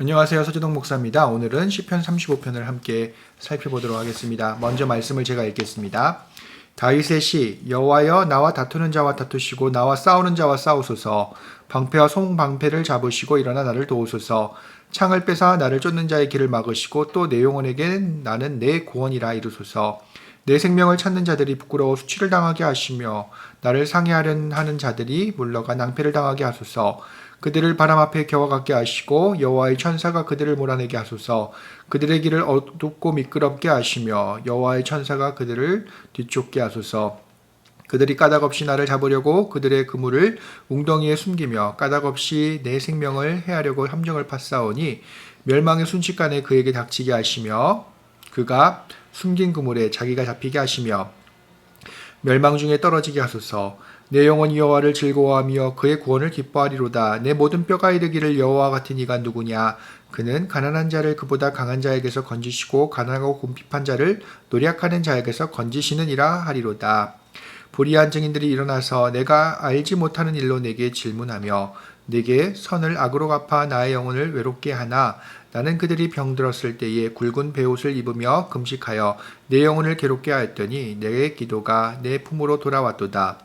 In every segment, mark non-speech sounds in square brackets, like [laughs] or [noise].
안녕하세요. 서지동 목사입니다. 오늘은 시편 35편을 함께 살펴보도록 하겠습니다. 먼저 말씀을 제가 읽겠습니다. 다윗의 시 여호와여 나와 다투는 자와 다투시고 나와 싸우는 자와 싸우소서 방패와 송방패를 잡으시고 일어나 나를 도우소서 창을 빼사 나를 쫓는 자의 길을 막으시고 또 내 영혼에게 나는 내 구원이라 이루소서 내 생명을 찾는 자들이 부끄러워 수치를 당하게 하시며 나를 상해하려 하는 자들이 물러가 낭패를 당하게 하소서. 그들을 바람 앞에 겨워갖게 하시고 여호와의 천사가 그들을 몰아내게 하소서. 그들의 길을 어둡고 미끄럽게 하시며 여호와의 천사가 그들을 뒤쫓게 하소서. 그들이 까닭없이 나를 잡으려고 그들의 그물을 웅덩이에 숨기며 까닭없이 내 생명을 해하려고 함정을 팠사오니 멸망의 순식간에 그에게 닥치게 하시며 그가 숨긴 그물에 자기가 잡히게 하시며 멸망 중에 떨어지게 하소서. 내 영혼이 여호와를 즐거워하며 그의 구원을 기뻐하리로다. 내 모든 뼈가 이르기를 여호와 같은 이가 누구냐? 그는 가난한 자를 그보다 강한 자에게서 건지시고 가난하고 궁핍한 자를 노력하는 자에게서 건지시느니라 하리로다. 불의한 증인들이 일어나서 내가 알지 못하는 일로 내게 질문하며 내게 선을 악으로 갚아 나의 영혼을 외롭게 하나 나는 그들이 병들었을 때에 굵은 베옷을 입으며 금식하여 내 영혼을 괴롭게 하였더니 내 기도가 내 품으로 돌아왔도다.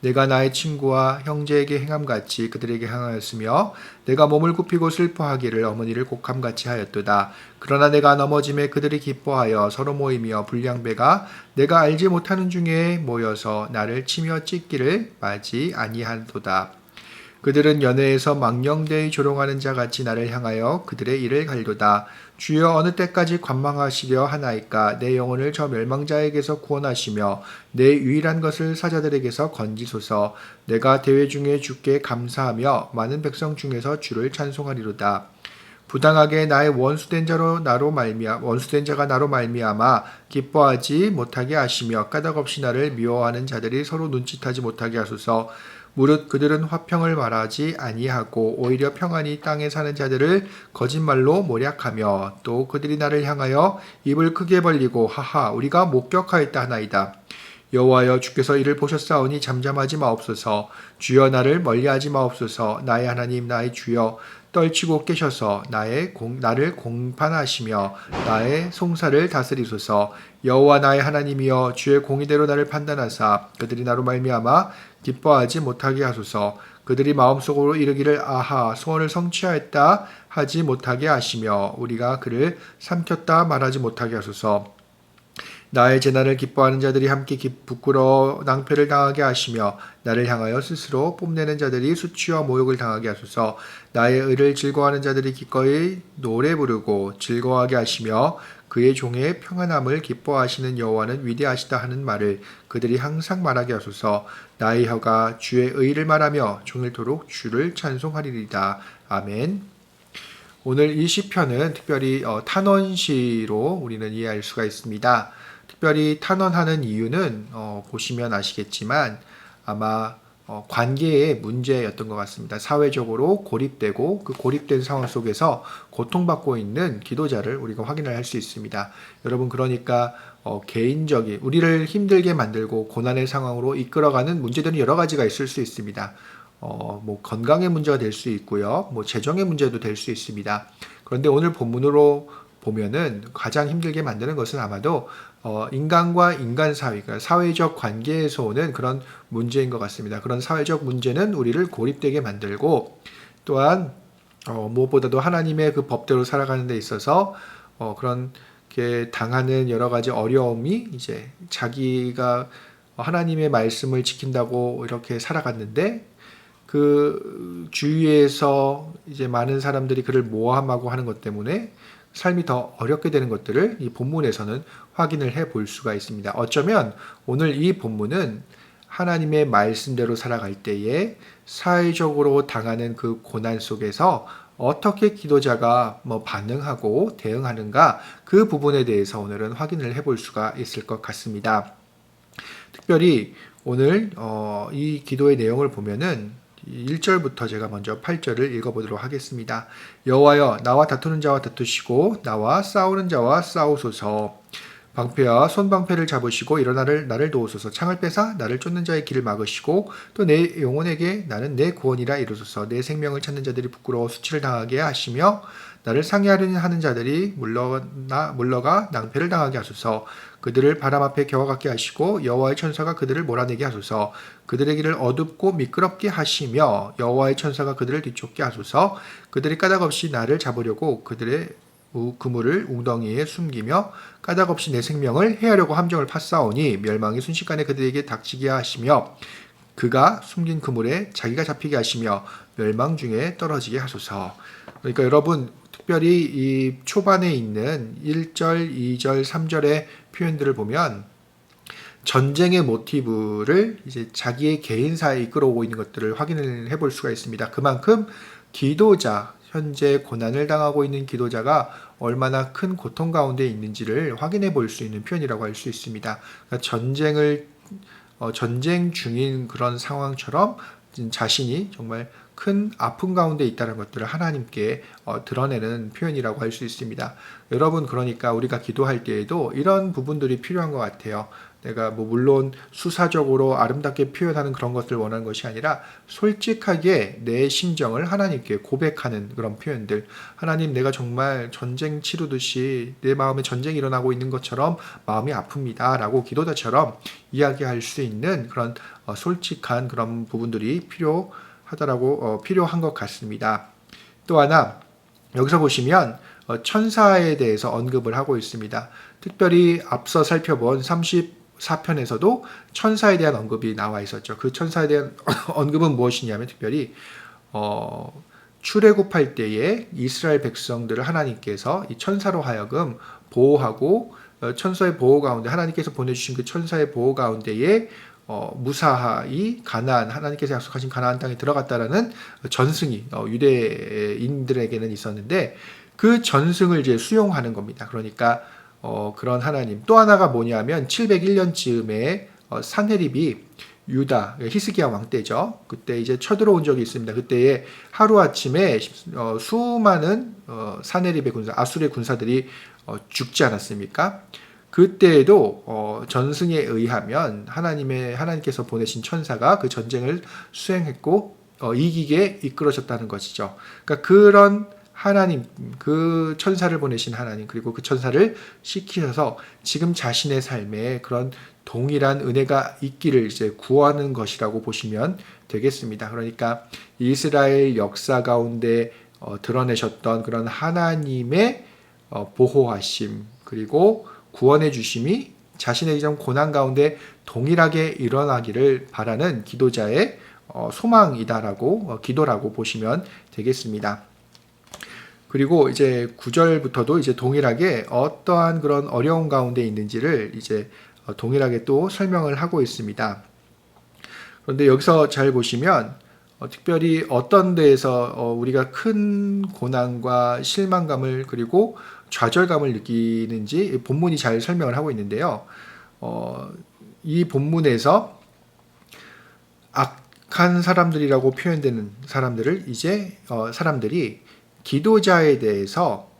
내가 나의 친구와 형제에게 행함같이 그들에게 행하였으며 내가 몸을 굽히고 슬퍼하기를 어머니를 곡함같이 하였도다. 그러나 내가 넘어짐에 그들이 기뻐하여 서로 모이며 불량배가 내가 알지 못하는 중에 모여서 나를 치며 찢기를 마지 아니하도다. 그들은 연회에서 망령되이 조롱하는 자 같이 나를 향하여 그들의 일을 갈도다. 주여 어느 때까지 관망하시려 하나이까 내 영혼을 저 멸망자에게서 구원하시며 내 유일한 것을 사자들에게서 건지소서 내가 대회 중에 주께 감사하며 많은 백성 중에서 주를 찬송하리로다. 부당하게 나의 원수된 자로 나로 말미암 원수된 자가 나로 말미암아 기뻐하지 못하게 하시며 까닭 없이 나를 미워하는 자들이 서로 눈짓하지 못하게 하소서 무릇 그들은 화평을 말하지 아니하고 오히려 평안히 땅에 사는 자들을 거짓말로 모략하며 또 그들이 나를 향하여 입을 크게 벌리고 하하 우리가 목격하였다 하나이다. 여호와여 주께서 이를 보셨사오니 잠잠하지 마옵소서. 주여 나를 멀리하지 마옵소서. 나의 하나님 나의 주여 떨치고 깨셔서 나의 공, 나를 공판하시며 나의 송사를 다스리소서. 여호와 나의 하나님이여 주의 공의대로 나를 판단하사 그들이 나로 말미암아 기뻐하지 못하게 하소서. 그들이 마음속으로 이르기를 아하 소원을 성취하였다 하지 못하게 하시며 우리가 그를 삼켰다 말하지 못하게 하소서. 나의 재난을 기뻐하는 자들이 함께 부끄러워 낭패를 당하게 하시며 나를 향하여 스스로 뽐내는 자들이 수치와 모욕을 당하게 하소서. 나의 의를 즐거워하는 자들이 기꺼이 노래 부르고 즐거워하게 하시며 그의 종의 평안함을 기뻐하시는 여호와는 위대하시다 하는 말을 그들이 항상 말하게 하소서 나의 혀가 주의 의를 말하며 종일토록 주를 찬송하리이다 아멘. 오늘 이 시편은 특별히 어, 탄원시로 우리는 이해할 수가 있습니다. 특별히 탄원하는 이유는 어, 보시면 아시겠지만 아마 어, 관계의 문제였던 것 같습니다. 사회적으로 고립되고 그 고립된 상황 속에서 고통받고 있는 기도자를 우리가 확인을 할 수 있습니다. 여러분 그러니까 어, 개인적인 우리를 힘들게 만들고 고난의 상황으로 이끌어가는 문제들은 여러 가지가 있을 수 있습니다. 어, 뭐 건강의 문제가 될 수 있고요, 뭐 재정의 문제도 될 수 있습니다. 그런데 오늘 본문으로 보면은 가장 힘들게 만드는 것은 아마도 어, 인간과 인간 사회, 그러니까 사회적 관계에서 오는 그런 문제인 것 같습니다. 그런 사회적 문제는 우리를 고립되게 만들고 또한 어, 무엇보다도 하나님의 그 법대로 살아가는 데 있어서 어, 그런 게 당하는 여러 가지 어려움이 이제 자기가 하나님의 말씀을 지킨다고 이렇게 살아갔는데 그 주위에서 이제 많은 사람들이 그를 모함하고 하는 것 때문에 삶이 더 어렵게 되는 것들을 이 본문에서는 확인을 해 볼 수가 있습니다. 어쩌면 오늘 이 본문은 하나님의 말씀대로 살아갈 때에 사회적으로 당하는 그 고난 속에서 어떻게 기도자가 뭐 반응하고 대응하는가 그 부분에 대해서 오늘은 확인을 해볼 수가 있을 것 같습니다. 특별히 오늘 어, 이 기도의 내용을 보면은 1절부터 제가 먼저 8절을 읽어보도록 하겠습니다. 여호와여 나와 다투는 자와 다투시고 나와 싸우는 자와 싸우소서 방패와 손방패를 잡으시고 일어나를 나를 도우소서. 창을 빼사 나를 쫓는 자의 길을 막으시고 또 내 영혼에게 나는 내 구원이라 이루소서. 내 생명을 찾는 자들이 부끄러워 수치를 당하게 하시며 나를 상해하려는 하는 자들이 물러나 물러가 낭패를 당하게 하소서. 그들을 바람 앞에 겨워갖게 하시고 여호와의 천사가 그들을 몰아내게 하소서. 그들의 길을 어둡고 미끄럽게 하시며 여호와의 천사가 그들을 뒤쫓게 하소서. 그들이 까닭 없이 나를 잡으려고 그들의 우- 그물을 웅덩이에 숨기며 까닭없이 내 생명을 해하려고 함정을 팠사오니 멸망이 순식간에 그들에게 닥치게 하시며 그가 숨긴 그물에 자기가 잡히게 하시며 멸망 중에 떨어지게 하소서. 그러니까 여러분 특별히 이 초반에 있는 1절, 2절, 3절의 표현들을 보면 전쟁의 모티브를 이제 자기의 개인사에 이끌어오고 있는 것들을 확인을 해볼 수가 있습니다. 그만큼 기도자, 현재 고난을 당하고 있는 기도자가 얼마나 큰 고통 가운데 있는지를 확인해 볼 수 있는 표현이라고 할 수 있습니다. 그러니까 전쟁을 어, 전쟁 중인 그런 상황처럼 자신이 정말 큰 아픔 가운데 있다는 것들을 하나님께 어, 드러내는 표현이라고 할 수 있습니다. 여러분 그러니까 우리가 기도할 때에도 이런 부분들이 필요한 것 같아요. 내가 뭐 물론 수사적으로 아름답게 표현하는 그런 것들을 원하는 것이 아니라 솔직하게 내 심정을 하나님께 고백하는 그런 표현들. 하나님 내가 정말 전쟁 치르듯이 내 마음에 전쟁이 일어나고 있는 것처럼 마음이 아픕니다라고 기도자처럼 이야기할 수 있는 그런 어, 솔직한 그런 부분들이 필요하다라고 어, 필요한 것 같습니다. 또 하나 여기서 보시면 어, 천사에 대해서 언급을 하고 있습니다. 특별히 앞서 살펴본 34편에서도 천사에 대한 언급이 나와 있었죠. 그 천사에 대한 [laughs] 언급은 무엇이냐면 특별히 어, 출애굽할 때에 이스라엘 백성들을 하나님께서 이 천사로 하여금 보호하고 어, 천사의 보호 가운데 하나님께서 보내주신 그 천사의 보호 가운데에 어, 무사히 가나안 하나님께서 약속하신 가나안 땅에 들어갔다라는 전승이 어, 유대인들에게는 있었는데 그 전승을 이제 수용하는 겁니다. 그러니까 어, 그런 하나님 또 하나가 뭐냐면 701년 쯤에 어, 산헤립이 유다 히스기야 왕 때죠. 그때 이제 쳐들어온 적이 있습니다. 그때에 하루 아침에 어, 수많은 어, 산헤립의 군사 아수르의 군사들이 어, 죽지 않았습니까? 그때에도 어, 전승에 의하면 하나님의 하나님께서 보내신 천사가 그 전쟁을 수행했고 어, 이기게 이끌어졌다는 것이죠. 그러니까 그런 하나님 그 천사를 보내신 하나님 그리고 그 천사를 시키셔서 지금 자신의 삶에 그런 동일한 은혜가 있기를 이제 구하는 것이라고 보시면 되겠습니다. 그러니까 이스라엘 역사 가운데 어, 드러내셨던 그런 하나님의 어, 보호하심 그리고 구원해 주심이 자신의 이런 고난 가운데 동일하게 일어나기를 바라는 기도자의 어, 소망이다라고 어, 기도라고 보시면 되겠습니다. 그리고 이제 9절부터도 이제 동일하게 어떠한 그런 어려운 가운데 있는지를 이제 어, 동일하게 또 설명을 하고 있습니다. 그런데 여기서 잘 보시면 어, 특별히 어떤 데에서 어, 우리가 큰 고난과 실망감을 그리고 좌절감을 느끼는지 본문이 잘 설명을 하고 있는데요. 어, 이 본문에서 악한 사람들이라고 표현되는 사람들을 이제 어, 사람들이 기도자에 대해서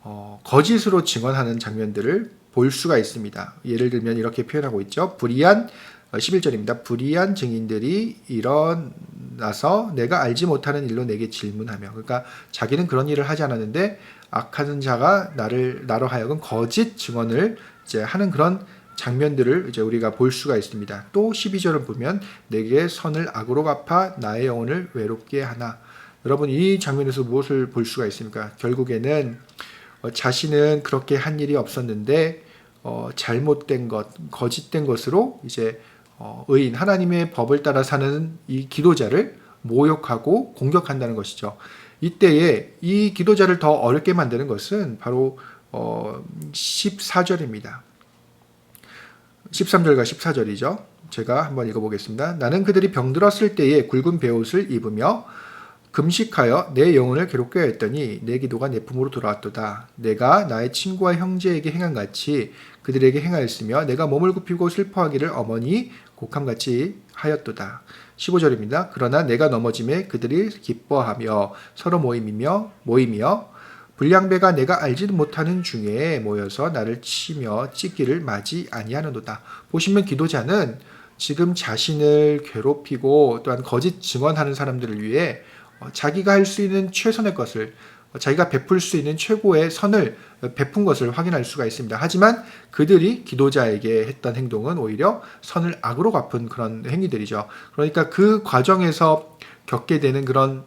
어, 거짓으로 증언하는 장면들을 볼 수가 있습니다. 예를 들면 이렇게 표현하고 있죠. 불의한 11절입니다. 불의한 증인들이 일어나서 내가 알지 못하는 일로 내게 질문하며 그러니까 자기는 그런 일을 하지 않았는데 악하는 자가 나를 나로 하여금 거짓 증언을 이제 하는 그런 장면들을 이제 우리가 볼 수가 있습니다. 또 12절을 보면 내게 선을 악으로 갚아 나의 영혼을 외롭게 하나. 여러분 이 장면에서 무엇을 볼 수가 있습니까? 결국에는 어, 자신은 그렇게 한 일이 없었는데 어, 잘못된 것, 거짓된 것으로 이제 어, 의인 하나님의 법을 따라 사는 이 기도자를 모욕하고 공격한다는 것이죠. 이때에 이 기도자를 더 어렵게 만드는 것은 바로 어, 14절입니다. 13절과 14절이죠. 제가 한번 읽어보겠습니다. 나는 그들이 병들었을 때에 굵은 베옷을 입으며 금식하여 내 영혼을 괴롭게 하였더니 내 기도가 내 품으로 돌아왔도다. 내가 나의 친구와 형제에게 행한 같이 그들에게 행하였으며 내가 몸을 굽히고 슬퍼하기를 어머니 곡함같이 하였도다. 15절입니다. 그러나 내가 넘어짐에 그들이 기뻐하며 서로 모임이며 모이며 불량배가 내가 알지도 못하는 중에 모여서 나를 치며 찢기를 맞이 아니하는도다. 보시면 기도자는 지금 자신을 괴롭히고 또한 거짓 증언하는 사람들을 위해 어, 자기가 할 수 있는 최선의 것을 어, 자기가 베풀 수 있는 최고의 선을 베푼 것을 확인할 수가 있습니다. 하지만 그들이 기도자에게 했던 행동은 오히려 선을 악으로 갚은 그런 행위들이죠. 그러니까 그 과정에서 겪게 되는 그런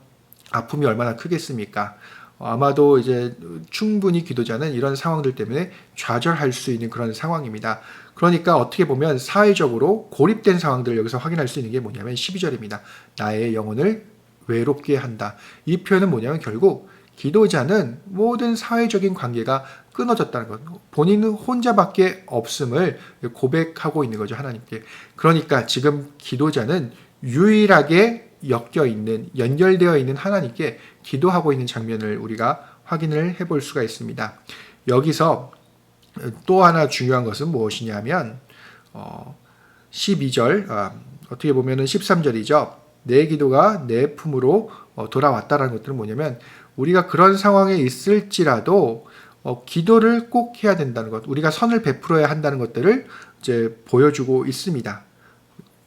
아픔이 얼마나 크겠습니까? 어, 아마도 이제 충분히 기도자는 이런 상황들 때문에 좌절할 수 있는 그런 상황입니다. 그러니까 어떻게 보면 사회적으로 고립된 상황들을 여기서 확인할 수 있는 게 뭐냐면 12절입니다. 나의 영혼을 외롭게 한다. 이 표현은 뭐냐면 결국 기도자는 모든 사회적인 관계가 끊어졌다는 것. 본인은 혼자밖에 없음을 고백하고 있는 거죠, 하나님께. 그러니까 지금 기도자는 유일하게 엮여 있는, 연결되어 있는 하나님께 기도하고 있는 장면을 우리가 확인을 해볼 수가 있습니다. 여기서 또 하나 중요한 것은 무엇이냐면, 어, 12절, 아, 어떻게 보면은 13절이죠. 내 기도가 내 품으로 어, 돌아왔다라는 것들은 뭐냐면, 우리가 그런 상황에 있을지라도 어, 기도를 꼭 해야 된다는 것, 우리가 선을 베풀어야 한다는 것들을 이제 보여주고 있습니다.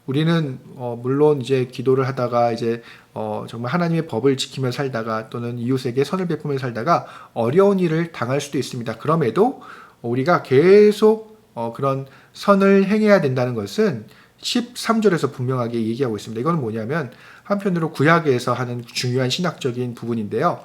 우리는 어, 물론 이제 기도를 하다가 이제 어, 정말 하나님의 법을 지키며 살다가 또는 이웃에게 선을 베푸며 살다가 어려운 일을 당할 수도 있습니다. 그럼에도 우리가 계속 어, 그런 선을 행해야 된다는 것은 13절에서 분명하게 얘기하고 있습니다. 이건 뭐냐면 한편으로 구약에서 하는 중요한 신학적인 부분인데요.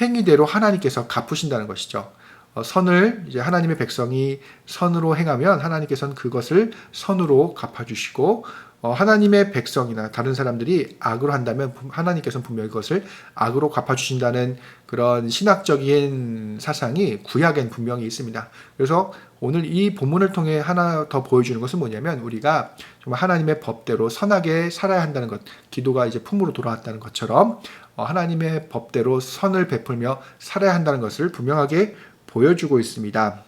행위대로 하나님께서 갚으신다는 것이죠. 어, 선을 이제 하나님의 백성이 선으로 행하면 하나님께서는 그것을 선으로 갚아주시고 어, 하나님의 백성이나 다른 사람들이 악으로 한다면 하나님께서는 분명히 그것을 악으로 갚아주신다는 그런 신학적인 사상이 구약엔 분명히 있습니다. 그래서 오늘 이 본문을 통해 하나 더 보여주는 것은 뭐냐면 우리가 정말 하나님의 법대로 선하게 살아야 한다는 것, 기도가 이제 품으로 돌아왔다는 것처럼 어, 하나님의 법대로 선을 베풀며 살아야 한다는 것을 분명하게 보여주고 있습니다.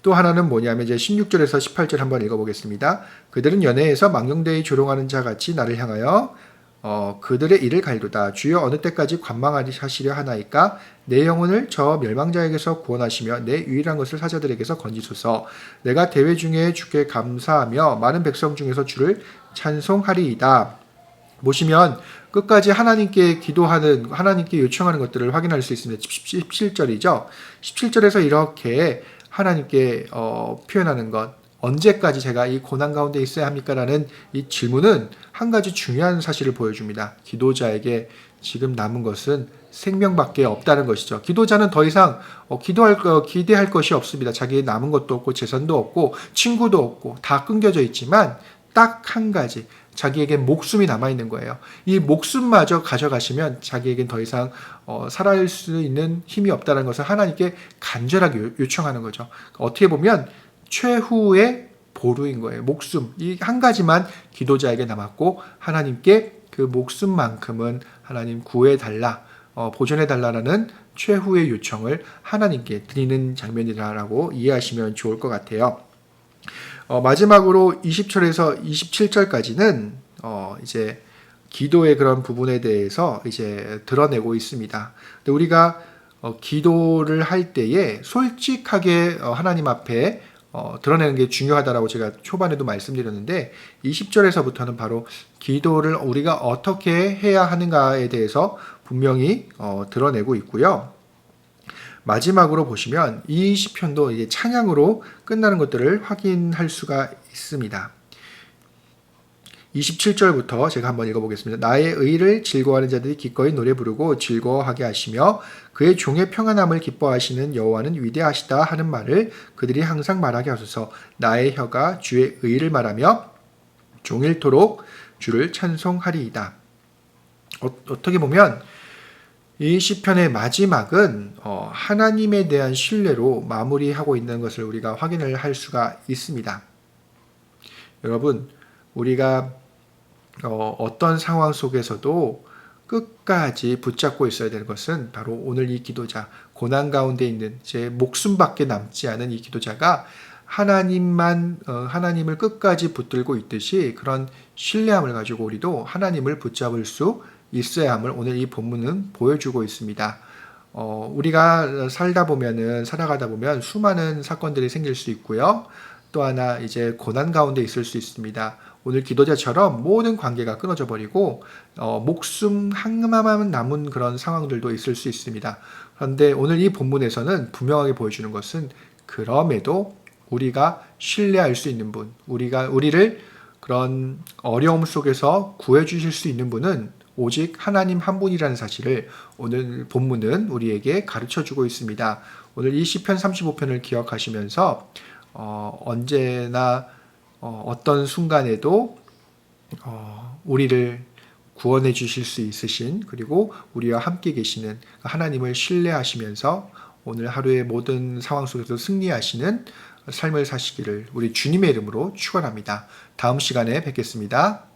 또 하나는 뭐냐면 이제 16절에서 18절 한번 읽어보겠습니다. 그들은 연애에서 망령되이 조롱하는 자 같이 나를 향하여 어, 그들의 일을 갈도다. 주여 어느 때까지 관망하시려 하나이까? 내 영혼을 저 멸망자에게서 구원하시며 내 유일한 것을 사자들에게서 건지소서. 내가 대회 중에 주께 감사하며 많은 백성 중에서 주를 찬송하리이다. 보시면 끝까지 하나님께 기도하는 하나님께 요청하는 것들을 확인할 수 있습니다. 17절이죠. 17절에서 이렇게 하나님께 어, 표현하는 것 언제까지 제가 이 고난 가운데 있어야 합니까 라는 이 질문은 한 가지 중요한 사실을 보여줍니다. 기도자에게 지금 남은 것은 생명밖에 없다는 것이죠. 기도자는 더 이상 어, 기도할 거, 기대할 것이 없습니다. 자기의 남은 것도 없고 재산도 없고 친구도 없고 다 끊겨져 있지만 딱 한 가지 자기에게 목숨이 남아 있는 거예요. 이 목숨마저 가져가시면 자기에겐 더 이상 어, 살아갈 수 있는 힘이 없다는 것을 하나님께 간절하게 요청하는 거죠. 어떻게 보면 최후의 보루인 거예요. 목숨 이 한 가지만 기도자에게 남았고 하나님께 그 목숨만큼은 하나님 구해 달라 어, 보존해 달라라는 최후의 요청을 하나님께 드리는 장면이라고 이해하시면 좋을 것 같아요. 어, 마지막으로 20절에서 27절까지는 어, 이제 기도의 그런 부분에 대해서 이제 드러내고 있습니다. 근데 우리가 어, 기도를 할 때에 솔직하게 어, 하나님 앞에 어, 드러내는 게 중요하다라고 제가 초반에도 말씀드렸는데 20절에서부터는 바로 기도를 우리가 어떻게 해야 하는가에 대해서 분명히 어, 드러내고 있고요. 마지막으로 보시면 이 시편도 이제 찬양으로 끝나는 것들을 확인할 수가 있습니다. 27절부터 제가 한번 읽어보겠습니다. 나의 의를 즐거워하는 자들이 기꺼이 노래 부르고 즐거워하게 하시며 그의 종의 평안함을 기뻐하시는 여호와는 위대하시다 하는 말을 그들이 항상 말하게 하소서. 나의 혀가 주의 의를 말하며 종일토록 주를 찬송하리이다. 어, 떻게 보면 이 시편의 마지막은 어, 하나님에 대한 신뢰로 마무리하고 있는 것을 우리가 확인을 할 수가 있습니다. 여러분, 우리가 어, 어떤 상황 속에서도 끝까지 붙잡고 있어야 되는 것은 바로 오늘 이 기도자, 고난 가운데 있는 제 목숨밖에 남지 않은 이 기도자가 하나님만, 어, 하나님을 끝까지 붙들고 있듯이 그런 신뢰함을 가지고 우리도 하나님을 붙잡을 수 있어야 함을 오늘 이 본문은 보여주고 있습니다. 어, 우리가 살다 보면은 살아가다 보면 수많은 사건들이 생길 수 있고요. 또 하나 이제 고난 가운데 있을 수 있습니다. 오늘 기도자처럼 모든 관계가 끊어져 버리고 어, 목숨 하나만 남은 그런 상황들도 있을 수 있습니다. 그런데 오늘 이 본문에서는 분명하게 보여주는 것은 그럼에도 우리가 신뢰할 수 있는 분, 우리가 우리를 그런 어려움 속에서 구해 주실 수 있는 분은 오직 하나님 한 분이라는 사실을 오늘 본문은 우리에게 가르쳐 주고 있습니다. 오늘 이 시편 35편을 기억하시면서 어, 언제나 어, 어 떤 순간에도 어, 우리를 구원해 주실 수 있으신 그리고 우리와 함께 계시는 하나님을 신뢰하시면서 오늘 하루의 모든 상황 속에서 승리하시는 삶을 사시기를 우리 주님의 이름으로 축원합니다. 다음 시간에 뵙겠습니다.